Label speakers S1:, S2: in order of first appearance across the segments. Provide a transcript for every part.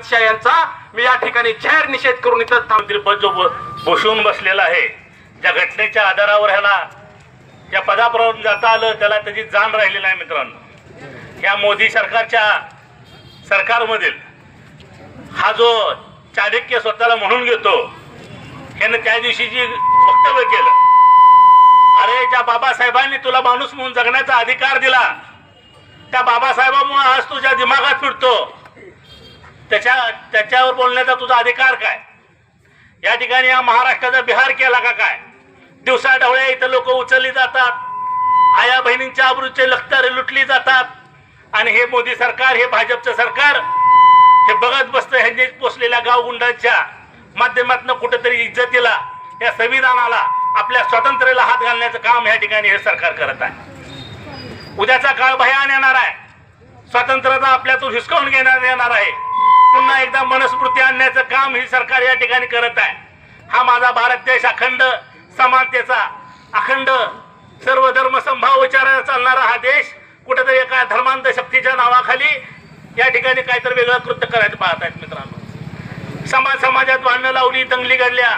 S1: अमित शहा यांचा मी या ठिकाणी जाहीर निषेध करून इथं
S2: थांबतील जो बसून बसलेला आहे ज्या घटनेच्या आधारावर ह्याला या पदापर्यंत जाता आलं त्याला त्याची जाण राहिलेली आहे मित्रांनो. या मोदी सरकारच्या सरकारमधील हा जो चाणक्य स्वतःला म्हणून घेतो ह्यानं त्या दिवशी जी वक्तव्य केलं अरे ज्या बाबासाहेबांनी तुला माणूस म्हणून जगण्याचा अधिकार दिला त्या बाबासाहेबांमुळे आज तुझ्या दिमागात फिरतो. त्याच्या त्याच्यावर बोलण्याचा तुझा अधिकार काय? या ठिकाणी या महाराष्ट्राचा बिहार केला का काय? दिवसा ढवळ्या इथं लोक उचलली जातात. आया बहिणींच्या आबरूचे लखतारे लुटली जातात. आणि हे मोदी सरकार हे भाजपचं सरकार हे बघत बसतं ह्यांनी पोचलेल्या गावगुंडांच्या माध्यमातून कुठेतरी इज्जतीला या संविधानाला आपल्या स्वातंत्र्याला हात घालण्याचं काम या ठिकाणी हे सरकार करत आहे. उद्याचा काळ भयान येणार आहे. स्वातंत्र्याचा आपल्यातून हिसकावून घेण्यात येणार आहे. पुन्हा एकदा मनस्मृती आणण्याचं काम ही सरकार या ठिकाणी करत आहे. हा माझा भारत देश अखंड समानतेचा अखंड सर्व धर्म संभाव विचाराने चालणारा हा देश कुठेतरी एका धर्मांध शक्तीच्या नावाखाली या ठिकाणी काहीतरी वेगळं कृत्य करायचं पाहत आहेत मित्रांनो. समाज समाजात भांडणं लावली दंगली घडल्या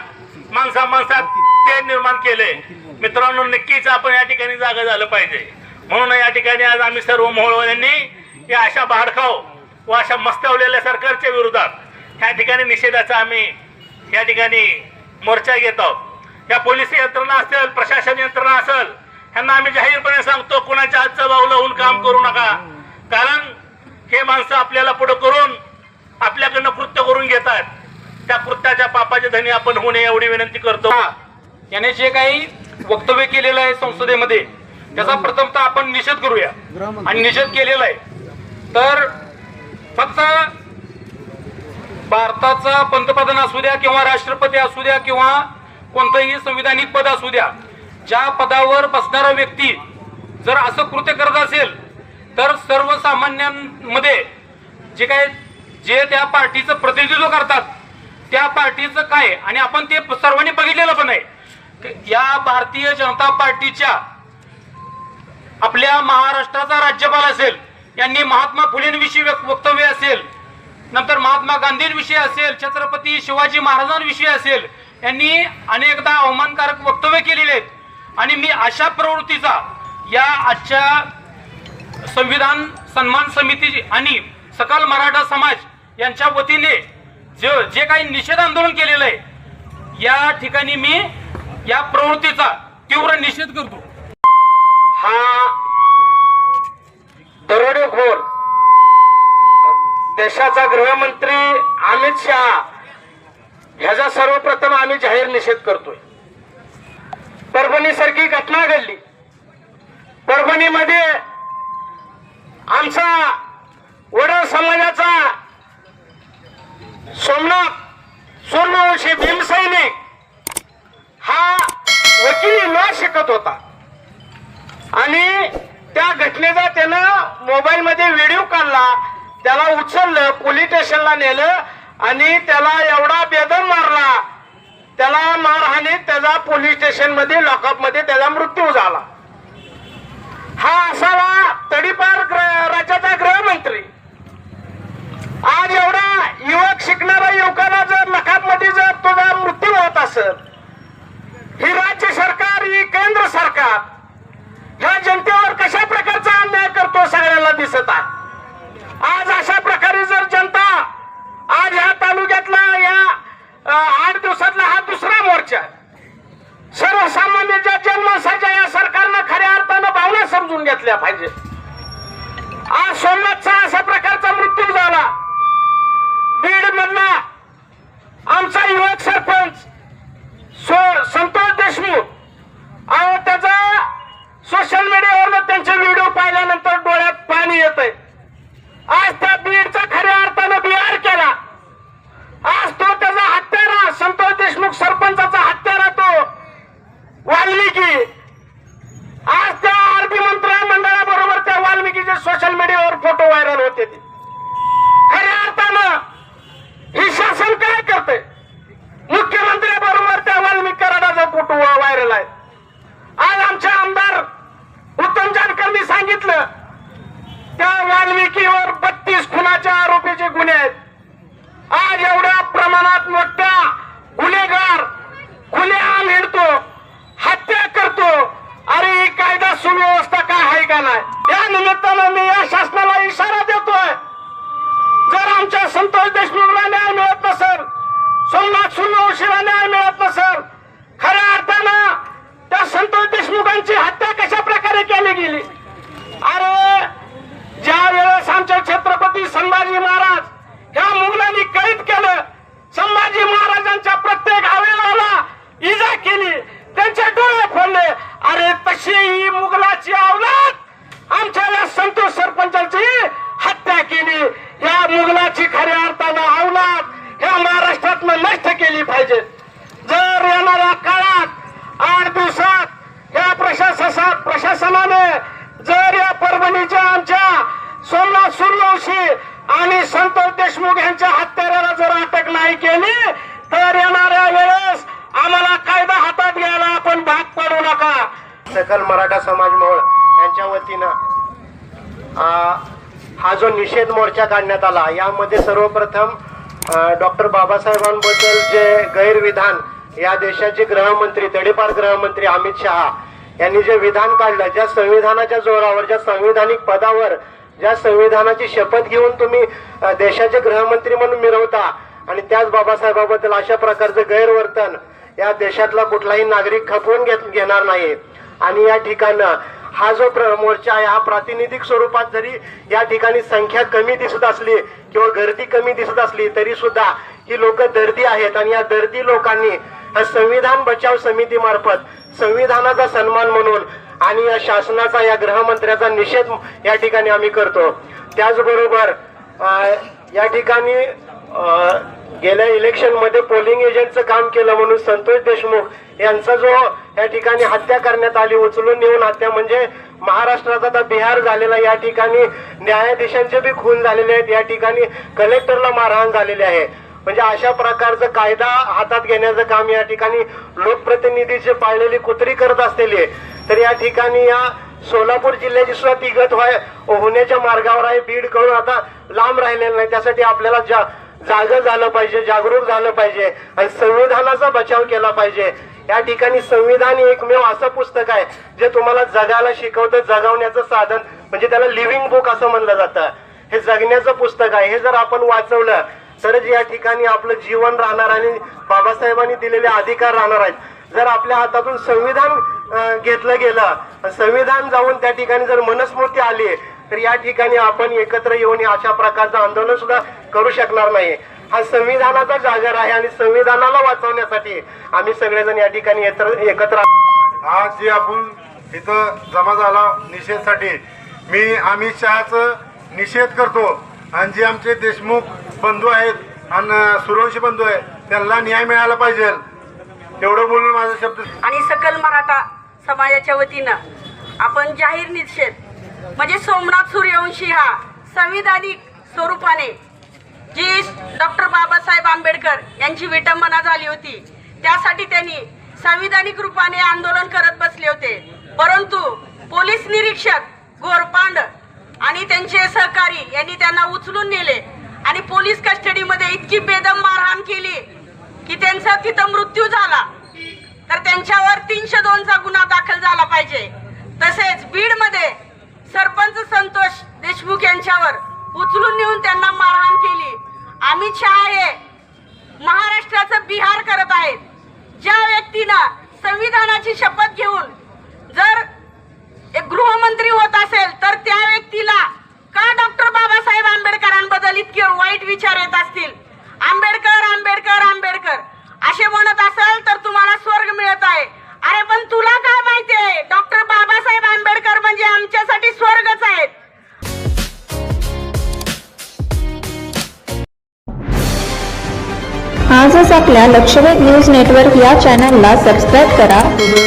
S2: माणसा माणसात ते निर्माण केले. मित्रांनो नक्कीच आपण या ठिकाणी जागा झालं पाहिजे. म्हणून या ठिकाणी आज आम्ही सर्व मोहळवाल्यांनी या अशा भाडखाऊ व अशा मस्तवलेल्या सरकारच्या विरोधात. ह्या ठिकाणी निषेधाचा आम्ही या ठिकाणी मोर्चा घेत आहोत. या पोलीस यंत्रणा असेल प्रशासन यंत्रणा असेल ह्यांना आम्ही जाहीरपणे सांगतो कुणाच्या हातचं भाऊ लावून काम करू नका. कारण हे माणसं आपल्याला पुढे करून आपल्याकडनं कृत्य करून घेतात. त्या कृत्याच्या पापाचे धनी आपण होऊ नये एवढी विनंती करतो.
S1: याने जे काही वक्तव्य केलेलं आहे संसदेमध्ये त्याचा प्रथमतः आपण निषेध करूया. आणि निषेध केलेला आहे. तर फक्त भारताचा पंतप्रधान असू द्या किंवा राष्ट्रपती असू द्या किंवा कोणतंही संविधानिक पद असू द्या ज्या पदावर बसणारा व्यक्ती जर असं कृत्य करत असेल तर सर्वसामान्यांमध्ये जे काय जे त्या पार्टीचं प्रतिनिधित्व करतात त्या पार्टीचं काय? आणि आपण ते सर्वांनी बघितलेलं पण आहे. या भारतीय जनता पार्टीच्या आपल्या महाराष्ट्राचा राज्यपाल असेल यांनी महात्मा फुलेंविषयी वक्तव्य असेल नंतर महात्मा गांधींविषयी असेल छत्रपती शिवाजी महाराजांविषयी असेल यांनी अनेकदा अवमानकारक वक्तव्य केलेले आहेत. आणि मी अशा प्रवृत्तीचा या आजच्या संविधान सन्मान समिती आणि सकल मराठा समाज यांच्या वतीने जे जे काही निषेध आंदोलन केलेलं आहे या ठिकाणी मी या प्रवृत्तीचा तीव्र निषेध करतो. हा दरोडेखोर देशाचा गृहमंत्री अमित शहा ह्याचा सर्वप्रथम आम्ही जाहीर निषेध करतोय. परभणी सारखी घटना घडली. परभणीमध्ये आमचा वडा समाजाचा सोमनाथ सोनवंशी भीमसैनिक हा वकिली न शिकत होता. घटनेचा त्यानं मोबाईल मध्ये व्हिडिओ काढला त्याला उचललं पोलीस स्टेशनला नेलं आणि त्याला एवढा बेदम मारला. त्याला मारहाणीत त्याचा पोलीस स्टेशनमध्ये लॉकअपमध्ये त्याचा मृत्यू झाला. हा असावा तडीपार राज्याचा गृहमंत्री. आज एवढा युवक शिकणाऱ्या युवकाला जर लखात मध्ये जर तुझा मृत्यू होत असेल ही राज्य सरकार ही केंद्र सरकार ह्या जनते घेतल्या पाहिजे. आज सोमनाथचा फोटो व्हायरल आहे. आज आमचे आमदार उत्तम जानकरनी सांगितलं त्या वाल्मिकीवर बत्तीस खुनाच्या आरोपीचे गुन्हे आहेत. आज एवढ्या प्रमाणात मोठ्या गुन्हेगार खुलेआम हिंडतो हत्या करतो. अरे ही कायदा सुव्यवस्था काय आहे का नाही? या निमित्तानं मी या शासनाला इशारा देतोय. जर आमच्या संतोष देशमुखला न्याय मिळत नसेल सोमनाथ सूर्यवंशीला न्याय मिळत नसेल खऱ्या असताना त्या संतोष देशमुखांची हत्या कशा प्रकारे केली गेली? अरे ज्या वेळेस आमच्या छत्रपती संभाजी महाराज ह्या मुघलांनी कैद केलं संभाजी महाराजांच्या प्रत्येक अवयवाला इजा केली त्यांचे डोळे फोडले. अरे तशी ही मुघलाची अवलाद आमच्या या संतोष सरपंचाची हत्या केली. या मुघलाची खऱ्या अर्थानं अवलाद ह्या महाराष्ट्रातनं नष्ट केली पाहिजे जर येणाऱ्या काळात आठ दिवसात या प्रशासना प्रशासनाने जर या परभणीच्या आमच्या सोमनाथ सूर्यवंशी आणि संतोष देशमुख यांच्या हत्याराला जर अटक नाही केली तर येणाऱ्या वेळेस आम्हाला कायदा हातात घ्यायला आपण भाग पडू नका
S3: सकल मराठा समाज मोहळ यांच्या वतीनं हा जो निषेध मोर्चा काढण्यात आला यामध्ये सर्वप्रथम डॉक्टर बाबासाहेबांबद्दल जे गैरविधान या देशाचे गृहमंत्री तडीपार गृहमंत्री अमित शहा यांनी जे विधान काढलं ज्या संविधानाच्या जोरावर ज्या संविधानिक पदावर ज्या संविधानाची शपथ घेऊन तुम्ही देशाचे गृहमंत्री म्हणून मिरवता आणि त्याच बाबासाहेबाबद्दल अशा प्रकारचं गैरवर्तन या देशातला कुठलाही नागरिक खपवून घेत घेणार नाही आणि या ठिकाणं हा जो प्र- मोर्चा आहे हा प्रातिनिधिक स्वरूपात जरी या ठिकाणी संख्या कमी दिसत असली किंवा गर्दी कमी दिसत असली तरी सुद्धा ही लोक दर्दी आहेत आणि या दर्दी लोकांनी संविधान बचाव समितीमार्फत संविधानाचा सन्मान म्हणून आणि या शासनाचा या गृहमंत्र्याचा निषेध या ठिकाणी आम्ही करतो. त्याचबरोबर या ठिकाणी गेल्या इलेक्शनमध्ये पोलिंग एजंटचं काम केलं म्हणून संतोष देशमुख यांचा जो या ठिकाणी हत्या करण्यात आली उचलून नेऊन हत्या म्हणजे महाराष्ट्राचा आता बिहार झालेला या ठिकाणी न्यायाधीशांचे बी खून झालेले आहेत या ठिकाणी कलेक्टरला मारहाण झालेली आहे. म्हणजे अशा प्रकारचं कायदा हातात घेण्याचं काम या ठिकाणी लोकप्रतिनिधीचे पाळलेली कुत्री करत असलेली तर या ठिकाणी या सोलापूर जिल्ह्याची सुद्धा तिगत व्हाय होण्याच्या मार्गावर आहे बीड करून आता लांब राहिलेलं नाही त्यासाठी आपल्याला जा जाग झालं पाहिजे जागरूक झालं पाहिजे आणि संविधानाचा बचाव केला पाहिजे. या ठिकाणी संविधान हे एकमेव असं पुस्तक आहे जे तुम्हाला जगायला शिकवतं जगवण्याचं साधन. म्हणजे त्याला लिव्हिंग बुक असं म्हणलं जातं. हे जगण्याचं पुस्तक आहे. हे जर आपण वाचवलं तरच या ठिकाणी आपलं जीवन राहणार आणि बाबासाहेबांनी दिलेले अधिकार राहणार आहेत. जर आपल्या हातातून संविधान घेतलं गेलं संविधान जाऊन त्या ठिकाणी जर मनस्मृती आली तर या ठिकाणी आपण एकत्र येऊन अशा प्रकारचं आंदोलन सुद्धा करू शकणार नाही. हा संविधानाचा जागर आहे आणि संविधानाला वाचवण्यासाठी आम्ही सगळेजण या ठिकाणी एकत्र एकत्र
S4: आज जे आपण इथं जमा झाला निषेधसाठी मी अमित शहाचं निषेध करतो. आणि जे आमचे देशमुख बंधू आहेत आणि सुरवंशी बंधू आहेत त्यांना न्याय मिळाला पाहिजे. एवढं बोलून माझा शब्द
S5: आणि सकल मराठा समाजाच्या वतीनं आपण जाहीर निषेध म्हणजे सोमनाथ सूर्यवंशी हा संविधानिक स्वरूपाने जी डॉक्टर बाबासाहेब आंबेडकर यांची विटंबना झाली होती. त्यासाठी त्यांनी संविधानिक रूपाने आंदोलन करत बसले होते. परंतु पोलीस निरीक्षक घोरपांड आणि त्यांचे सहकारी यांनी त्यांना उचलून नेले आणि पोलीस कस्टडीमध्ये इतकी बेदम मारहाण केली की त्यांचा तिथं मृत्यू झाला. तर त्यांच्यावर तीनशे दोनचा गुन्हा दाखल झाला पाहिजे. तसेच बीडमध्ये सरपंच संतोष देशमुख यांच्यावर उचलून नेऊन त्यांना मारहाण केली. अमित शहा हे महाराष्ट्राचं बिहार करत आहेत. ज्या व्यक्तीनं संविधानाची शपथ घेऊन जर एक गृहमंत्री होत असेल तर त्या व्यक्तीला का डॉक्टर बाबासाहेब आंबेडकरांबद्दल इतके वाईट विचार येत असतील? आंबेडकर आंबेडकर आंबेडकर.
S6: आजच आपल्या लक्षवेध न्यूज नेटवर्क या चॅनलला सबस्क्राईब करा. व्हिडिओला